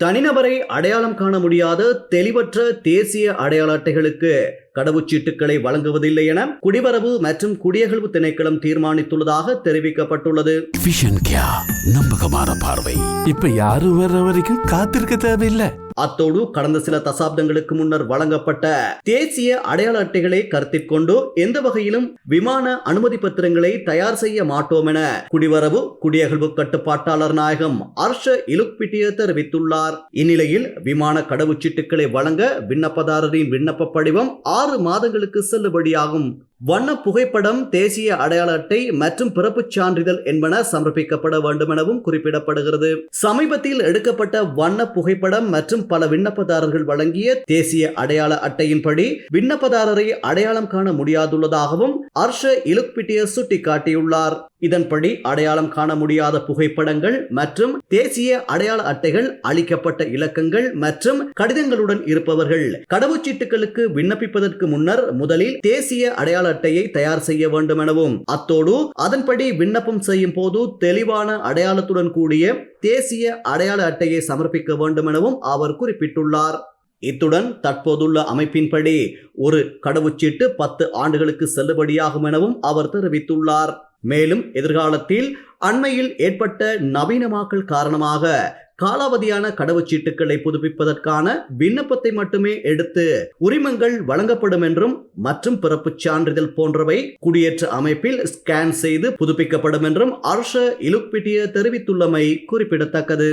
தனிநபரை அடையாளம் காண முடியாத தெளிவற்ற தேசிய அடையாள அட்டைகளுக்கு கடவுச்சீட்டுகளை வழங்குவதில்லை என குடிவரவு மற்றும் குடியகழ்வு திணைக்களம் தீர்மானித்துள்ளதாக தெரிவிக்கப்பட்டுள்ளது. நம்பகமான பார்வை இப்ப யாரும் வர்ற வரைக்கும் காத்திருக்க தேவையில்லை. அத்தோடு கடந்த சில தசாப்தங்களுக்கு முன்னர் வழங்கப்பட்ட தேசிய அடையாள அட்டைகளை கருத்தில் கொண்டு எந்த வகையிலும் விமான அனுமதி பத்திரங்களை தயார் செய்ய மாட்டோம் என குடிவரவு குடியகழ்வு கட்டுப்பாட்டாளர் நாயகம் அர்ஷ இலுக்பிட்டிய தெரிவித்துள்ளார். இந்நிலையில் விமான கடவுச்சீட்டுகளை வழங்க விண்ணப்பதாரரின் விண்ணப்ப படிவம் ஆறு மாதங்களுக்கு செல்லுபடியாகும். வண்ண புகைப்படம் தேசிய அடையாள அட்டை மற்றும் பிறப்புச் சான்றிதழ் என்பன சமர்ப்பிக்கப்பட வேண்டும் எனவும் குறிப்பிடப்படுகிறது. சமீபத்தில் எடுக்கப்பட்ட வண்ண புகைப்படம் மற்றும் பல விண்ணப்பதாரர்கள் வழங்கிய தேசிய அடையாள அட்டையின்படி விண்ணப்பதாரரை அடையாளம் காண முடியாதுள்ளதாகவும் அர்ஷ இலுக்பிட்டிய சுட்டிக்காட்டியுள்ளார். இதன்படி அடையாளம் காண முடியாத புகைப்படங்கள் மற்றும் தேசிய அடையாள அட்டைகள் அளிக்கப்பட்ட இலக்கங்கள் மற்றும் கடிதங்களுடன் இருப்பவர்கள். கடவுச்சீட்டுகளுக்கு விண்ணப்பிப்பதற்கு முன்னர் முதலில் தேசிய அடையாள அட்டையை தயார் செய்ய வேண்டும் எனவும் அத்தோடு அதன்படி விண்ணப்பம் செய்யும் போது தெளிவான அடையாளத்துடன் கூடிய தேசிய அடையாள அட்டையை சமர்ப்பிக்க வேண்டும் எனவும் அவர் குறிப்பிட்டுள்ளார். இத்துடன் தற்போதுள்ள அமைப்பின்படி ஒரு கடவுச்சீட்டு பத்து ஆண்டுகளுக்கு செல்லுபடியாகும் எனவும் அவர் தெரிவித்துள்ளார். மேலும் எதிர்காலத்தில் அண்மையில் ஏற்பட்ட நவீனமாக்கல் காரணமாக காலாவதியான கடவுச்சீட்டுகளை புதுப்பிப்பதற்கான விண்ணப்பத்தை மட்டுமே எடுத்து உரிமங்கள் வழங்கப்படும் என்றும் மற்றும் பிறப்புச் சான்றிதழ் போன்றவை குடியேற்ற அமைப்பில் ஸ்கேன் செய்து புதுப்பிக்கப்படும் என்றும் அர்ஷ இலுக்பிட்டிய தெரிவித்துள்ளமை குறிப்பிடத்தக்கது.